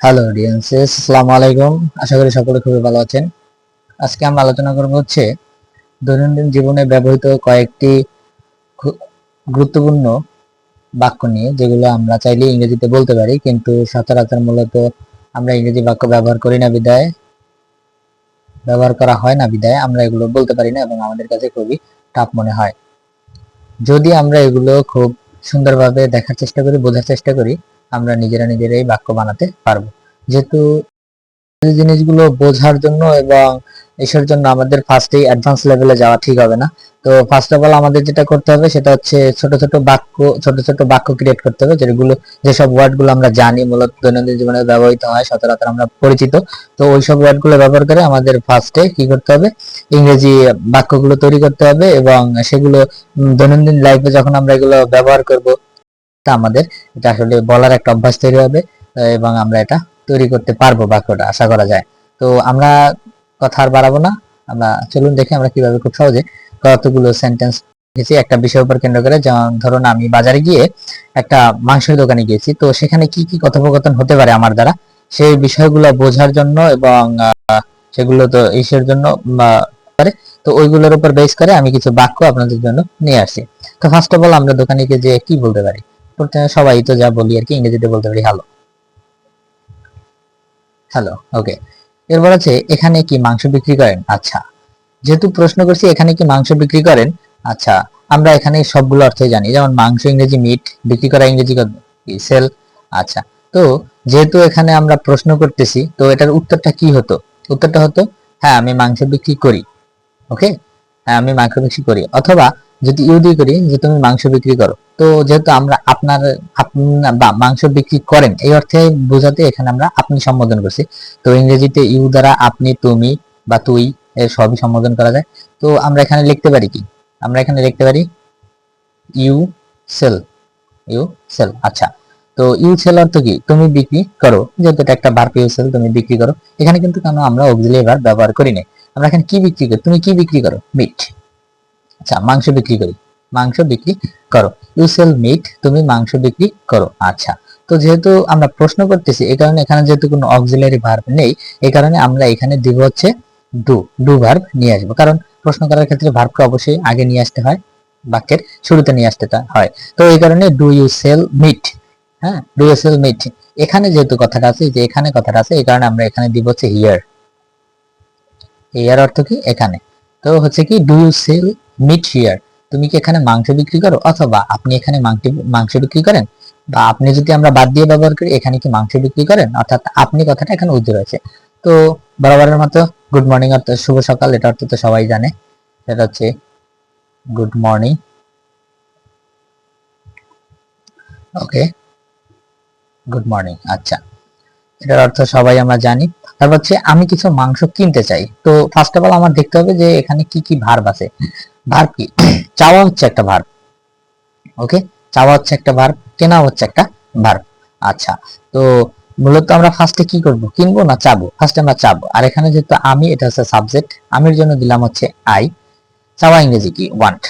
Hello audiences আসসালামু আলাইকুম আশা করি সকলে খুবই ভালো আছেন। আজকে আমরা আলোচনা করব হচ্ছে দৈনন্দিন জীবনে ব্যবহৃত কয়েকটি গুরুত্বপূর্ণ বাক্য নিয়ে, যেগুলো আমরা চাইলে ইংরেজিতে বলতে পারি, কিন্তু সচরাচর মূলত আমরা ইংরেজি বাক্য ব্যবহার করি না বিদায়। ব্যবহার করা হয় না বিদায়, আমরা এগুলো বলতে পারি না এবং আমাদের কাছে খুবই টাফ মনে হয়। যদি আমরা এগুলো খুব সুন্দরভাবে দেখার চেষ্টা করি, বোঝার চেষ্টা করি আমরা নিজেরা নিজেরাই বাক্য বানাতে পারব। যেহেতু জিনিসগুলো বোঝার জন্য এবং এসবের জন্য আমাদের ফার্স্টেই অ্যাডভান্স লেভেলে যাওয়া ঠিক হবে না। তো ফার্স্ট অফ অল আমাদের যেটা করতে হবে সেটা হচ্ছে ছোট ছোট বাক্য, ছোট ছোট বাক্য ক্রিয়েট করতে হবে, যেগুলো, যেসব ওয়ার্ডগুলো আমরা জানি, মূলত দৈনন্দিন জীবনে ব্যবহৃত হয়, সচরাচর আমরা পরিচিত। তো ওইসব ওয়ার্ডগুলো ব্যবহার করে আমাদের ফার্স্টে কি করতে হবে? ইংরেজি বাক্যগুলো তৈরি করতে হবে এবং সেগুলো দৈনন্দিন লাইফে যখন আমরা এগুলো ব্যবহার করব তা আমাদের এটা আসলে বলার একটা অভ্যাস তৈরি হবে এবং আমরা এটা তৈরি করতে পারব বাক্যটা, আশা করা যায়। তো আমরা কথা আর বাড়াবো না, আমরা চলুন দেখি আমরা কীভাবে খুব সহজে কতগুলো সেন্টেন্স লিখেছি একটা বিষয়ের উপর কেন্দ্র করে। যেমন ধরুন আমি বাজারে গিয়ে একটা মাংসের দোকানে গিয়েছি, তো সেখানে কি কি কথোপকথন হতে পারে আমার দ্বারা? সেই বিষয়গুলো বোঝার জন্য এবং সেগুলো তো ইসের জন্য পারে তো ওইগুলোর উপর বেস করে আমি কিছু বাক্য আপনাদের জন্য নিয়ে আসছি তো ফার্স্ট অফ অল আমরা দোকানে গিয়ে যে কি বলতে পারি? প্রথমে সবাই তো যা বলি আর কি, ইংরেজিতে বলতে পারি হ্যালো হ্যালো ওকে এরপর আছে, এখানে কি মাংস বিক্রি করেন? আচ্ছা। যেহেতু প্রশ্ন করছি, এখানে কি মাংস বিক্রি করেন? আচ্ছা আমরা এখানে সবগুলো অর্থই জানি। যেমন মাংস, ইংরেজি মিট বিক্রি করা ইংরেজি সেল আচ্ছা। তো যেহেতু এখানে আমরা প্রশ্ন করতেছি, তো এটার উত্তরটা কি হতো? উত্তরটা হতো হ্যাঁ আমি মাংস বিক্রি করি ওকে হ্যাঁ আমি মাংস বিক্রি করি। অথবা যদি ইউ দিয়ে করি, যে তুমি মাংস বিক্রি করো। তো যেহেতু আমরা আপনার, আপনা- বা মাংস বিক্রি করেন, এই অর্থে বোঝাতে এখানে আমরা আপনি সম্বোধন করছি। তো ইংরেজিতে ইউ দ্বারা আপনি, তুমি বা তুই সবই সম্বোধন করা যায়। তো আমরা এখানে লিখতে পারি কি? আমরা এখানে লিখতে পারি ইউ সেল ইউ সেল আচ্ছা। তো ইউ সেল অর্থ কি? তুমি বিক্রি করো। যেহেতু এটা একটা ভার্ব, ইউ সেল, তুমি বিক্রি করো। এখানে কিন্তু কেন আমরা অক্সিলিয়ারি ভার্ব ব্যবহার করি না আমরা এখানে কি বিক্রি করি? তুমি কি বিক্রি করো? মিট। আচ্ছা মাংস বিক্রি করি। মাংস বিক্রি করো। ইউ সেল মিট তুমি মাংস বিক্রি করো। আচ্ছা তো যেহেতু আমরা প্রশ্ন করতেছি, এই কারণে এখানে যেহেতু কোনো অক্সিলারি ভার্ব নেই, এই কারণে আমরা এখানে দিব হচ্ছে ডু ডু ভার্ব নিয়ে আসব। কারণ প্রশ্ন করার ক্ষেত্রে ভার্বকে অবশ্যই আগে নিয়ে আসতে হয়, বাক্যের শুরুতে নিয়ে আসতে হয়। তো এই কারণে ডু ইউ সেল মিট হ্যাঁ ডু ইউ সেল মিট এখানে যেহেতু কথাটা আছে যে এখানে কথাটা আছে, এই কারণে আমরা এখানে দিব হচ্ছে হিয়ার হিয়ার অর্থ কি? এখানে। তো হচ্ছে কি do you sell meat here তুমি কি এখানে মাংস বিক্রি করো? অথবা আপনি এখানে মাংস- বিক্রি করেন? বা আপনি যদি আমরা বাদ দিয়ে ব্যবহার করি, এখানে কি মাংস বিক্রি করেন? অর্থাৎ আপনি কথাটা এখানে উজ্জ্বল রয়েছে তো বরাবরের মতো গুড মর্নিং অর্থ শুভ সকাল, এটা অর্থ তো সবাই জানে। সেটা হচ্ছে good morning okay good morning আচ্ছা। এটার অর্থ সবাই আমরা জানি। তারপর হচ্ছে আমি কিছু মাংস কিনতে চাই। তো ফার্স্ট অফ অল আমার দেখতে হবে যে এখানে কি কি ভার্ব আছে। ভার্ব কি? চাওয়া হচ্ছে একটা ভার্ব ওকে চাওয়া হচ্ছে একটা ভার্ব কেনা হচ্ছে একটা ভার্ব আচ্ছা তো মূলত আমরা ফার্স্টে কি করব? কিনবো না চাবো? ফার্স্টে আমরা চাবো। আর এখানে যেহেতু আমি, এটা হচ্ছে সাবজেক্ট আমির জন্য দিলাম হচ্ছে আই চাওয়া ইংরেজি কি? ওয়ান্ট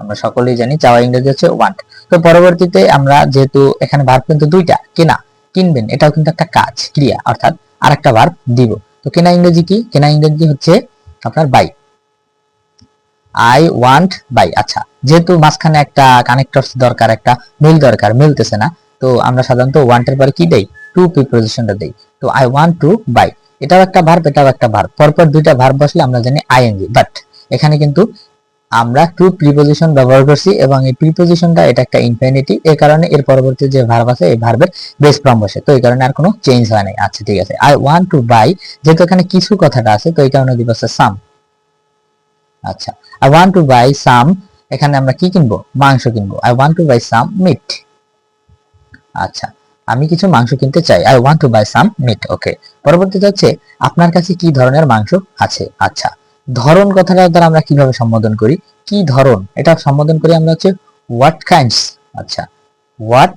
আমরা সকলেই জানি চাওয়া ইংরেজি হচ্ছে ওয়ান্ট তো পরবর্তীতে আমরা যেহেতু এখানে ভার্ব কিন্তু দুইটা, কেনা। কিনবেন, এটাও কিন্তু একটা কাজ, ক্রিয়া, অর্থাৎ আরেকটা ভার্ব দিব। তো কেনা ইংরেজি কি? কেনা ইংরেজি হচ্ছে আপনার বাই আই ওয়ান্ট বাই আচ্ছা যেহেতু মাঝখানে একটা কানেক্টরস দরকার, একটা মিল দরকার, মিলতেছে না, তো আমরা সাধারণত ওয়ান্টের পরে কি দেই? টু প্রিপোজিশনটা দেই। তো আই ওয়ান্ট টু বাই এটাও একটা ভার্ব এটাও একটা ভার্ব পরপর দুইটা ভার্ব বসলে আমরা জানি আইএনজি বাট এখানে কিন্তু আমরা টু প্রিপোজিশন ব্যবহার করছি এবং এই প্রিপোজিশনটা এটা একটা ইনফিনিটি এই কারণে এর পরবর্তী যে ভার্ব আছে, এই ভার্বের বেস ফর্ম বসে। তো এই কারণে আর কোনো চেঞ্জ হয় নাই। আচ্ছা ঠিক আছে। আই ওয়ান্ট টু বাই যেহেতু এখানে কিছু কথাটা আছে, তো এই কারণে দিব সাম আচ্ছা I want to buy some এখানে আমরা কি কিনবো? মাংস কিনবো। I want to buy some meat আচ্ছা আমি কিছু মাংস কিনতে চাই। I want to buy some meat okay পরবর্তীতে হচ্ছে, আপনার কাছে কি ধরনের মাংস আছে? আচ্ছা ধরন কথাটা দ্বারা আমরা কীভাবে সম্বোধন করি? কি ধরন এটা সম্বোধন করি আমরা হচ্ছে হোয়াট কাইন্ডস আচ্ছা হোয়াট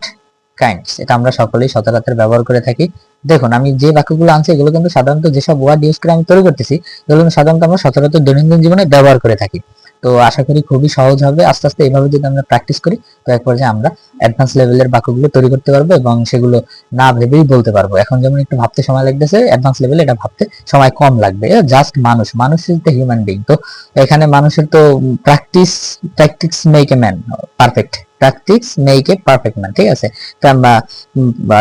কাইন্ডস এটা আমরা সকলেই সচরাচর ব্যবহার করে থাকি। দেখুন, আমি যে বাক্যগুলো আনছি, এগুলো কিন্তু সাধারণত যেসব ওয়ার্ড ইউজ করে আমি তৈরি করতেছি, এগুলো সাধারণত আমরা সচরাচর দৈনন্দিন জীবনে ব্যবহার করে থাকি। তো আশা করি খুবই সহজ হবে। আস্তে আস্তে এইভাবে যদি আমরা প্র্যাকটিস করি, তো এক পর্যায়ে আমরা অ্যাডভান্স লেভেলের বাক্যগুলো তৈরি করতে পারব এবং সেগুলো না ভেবেই বলতে পারব। এখন যেমন একটু ভাবতে সময় লাগতেছে অ্যাডভান্স লেভেলে এটা ভাবতে সময় কম লাগবে। জাস্ট মানুষ মানুষ ইজ দ্য হিউম্যান বিং তো এখানে মানুষের তো practice practice make a man perfect practice make a perfect man ঠিক আছে? তো আমরা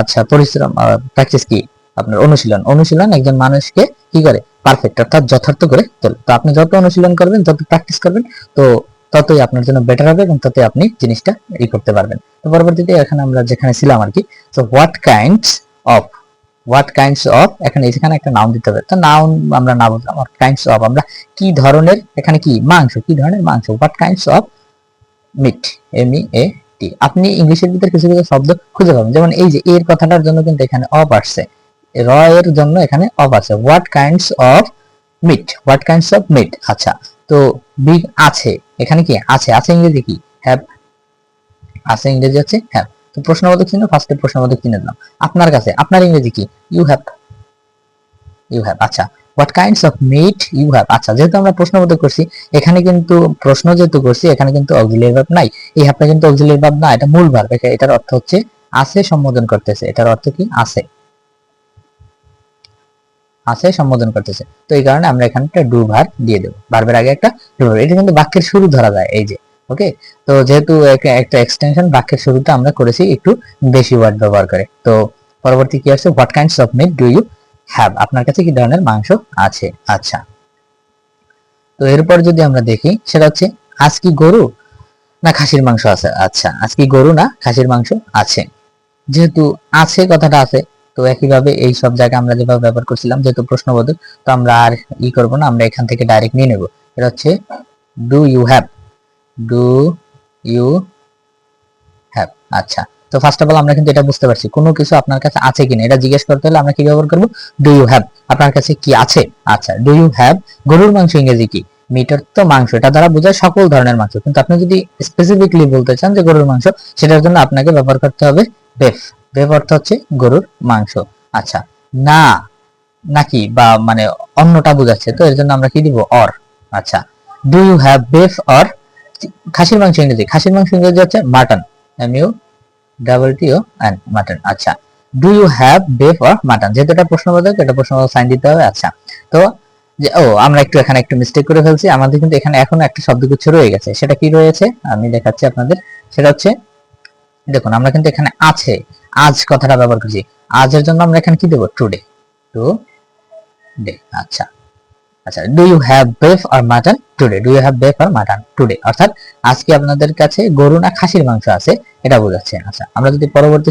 আচ্ছা পরিশ্রম প্র্যাকটিস কি? আপনার অনুশীলন। অনুশীলন একজন মানুষকে কি করে? পারফেক্ট অর্থাৎ যথার্থ করে তোলে। তো আপনি যত অনুশীলন করবেন, যত প্র্যাকটিস করবেন, তো ততই আপনার জন্য বেটার হবে এবং ততই আপনি জিনিসটা ই করতে পারবেন। তো পরবর্তীতে এখানে আমরা যেখানে ছিলাম আর কি, তো what kinds of what kinds of এখানে এখানে একটা নাউন দিতে হবে। তো নাউন আমরা না বললাম হোয়াট কাইন্ডস অফ আমরা কি ধরনের, এখানে কি, মাংস, কি ধরনের মাংস? What kinds of meat M E A T আপনি ইংলিশের ভিতরে কিছু কিছু শব্দ খুঁজে পাবেন। যেমন এই যে, এর কথাটার জন্য কিন্তু এখানে অফ আসছে। র জন্য এখানে অফ আছে। What kinds of meat what kinds of meat আচ্ছা তো বিগ আছে। এখানে কি? আছে। আছে ইংরেজি কি? হ্যাভ আছে ইংরেজি হচ্ছে হ্যাভ তো প্রশ্নবোধক চিহ্ন ফার্স্টে প্রশ্নবোধক চিহ্ন দিলাম আপনার কাছে, আপনার ইংরেজি কি? ইউ হ্যাভ ইউ হ্যাভ আচ্ছা what kinds of meat you have আচ্ছা যেহেতু আমরা প্রশ্নবোধক করছি, এখানে কিন্তু প্রশ্ন যেহেতু করছি, এখানে কিন্তু অক্সিলিয়ারি ভার্ব নাই। এই হ্যাভটা কিন্তু অক্সিলিয়ারি ভার্ব না, এটা মূল ভার্ব এটার অর্থ হচ্ছে, আছে সম্বোধন করতেছে। এটার অর্থ কি? আছে। আছে, সম্বোধন করতেছে। তো এই কারণে আমরা এখানে একটা ডু ভার দিয়ে দেবো। ভার্বের আগে একটা ডু ভার এটা কিন্তু বাক্যের শুরু ধরা যায়, এই যে ওকে তো যেহেতু একটা এক্সটেনশন বাক্যের শুরুতে আমরা করেছি একটু বেশি ওয়ার্ড ব্যবহার করে। তো পরবর্তী কি আসছে? What kinds of meat do you have আপনার কাছে কি ধরনের মাংস আছে? আচ্ছা। তো এরপর যদি আমরা দেখি, সেটা হচ্ছে, আজ কি গরু না খাসির মাংস আছে? আচ্ছা আজ কি গরু না খাসির মাংস আছে? যেহেতু আছে, কথাটা আছে তো একইভাবে এই সব জায়গায় আমরা যেভাবে ব্যবহার করছিলাম, যেহেতু প্রশ্নবোধক, তো আমরা আর ই করব না, আমরা এখান থেকে ডাইরেক্ট নিয়ে নেব। এটা হচ্ছে do you have do you have আচ্ছা তো ফার্স্ট অফ অল আমরা কিন্তু এটা বুঝতে পারছি, কোনো কিছু আপনার কাছে আছে কিনা? এটা জিজ্ঞেস করতে হলে আমরা কি ব্যবহার করব? ডু ইউ হ্যাভ আপনার কাছে কি আছে? আচ্ছা ডু ইউ হ্যাভ গরুর মাংস ইংরেজি কি? মিটার তো মাংস। এটা দ্বারা বোঝায় সকল ধরনের মাংস, কিন্তু আপনি যদি স্পেসিফিকলি বলতে চান যে গরুর মাংস, সেটার জন্য আপনাকে ব্যবহার করতে হবে বেফ। বেফ অর্থ হচ্ছে গরুর মাংস। আচ্ছা না, নাকি বা মানে অন্যটা বোঝাচ্ছে, তো এর জন্য আমরা কি দিব? অর। আচ্ছা do you have beef or খাসির মাংস ইংরেজি? খাসির মাংস ইংরেজি হচ্ছে mutton M U double T O N mutton আচ্ছা do you have beef or mutton যেহেতু এটা প্রশ্নবোধক এটা প্রশ্নবোধক সাইন দিতে হবে। আচ্ছা তো যে, ও, আমরা একটু এখানে একটু মিস্টেক করে ফেলছি। আমাদের কিন্তু এখানে এখনও একটা শব্দগুচ্ছ রয়ে গেছে। সেটা কি রয়েছে? আমি দেখাচ্ছি আপনাদের। সেটা হচ্ছে, দেখুন, আমরা কিন্তু এখানে আছে। আজ কথাটা ব্যবহার করছি। আজের জন্য আমরা এখানে কি দেবো? টুডে টু ডে আচ্ছা। আচ্ছা do you have beef or mutton today do you have beef or mutton today অর্থাৎ আজকে আপনাদের কাছে গরু না খাসির মাংস আছে, এটা বোঝাচ্ছে। আচ্ছা আমরা যদি পরবর্তী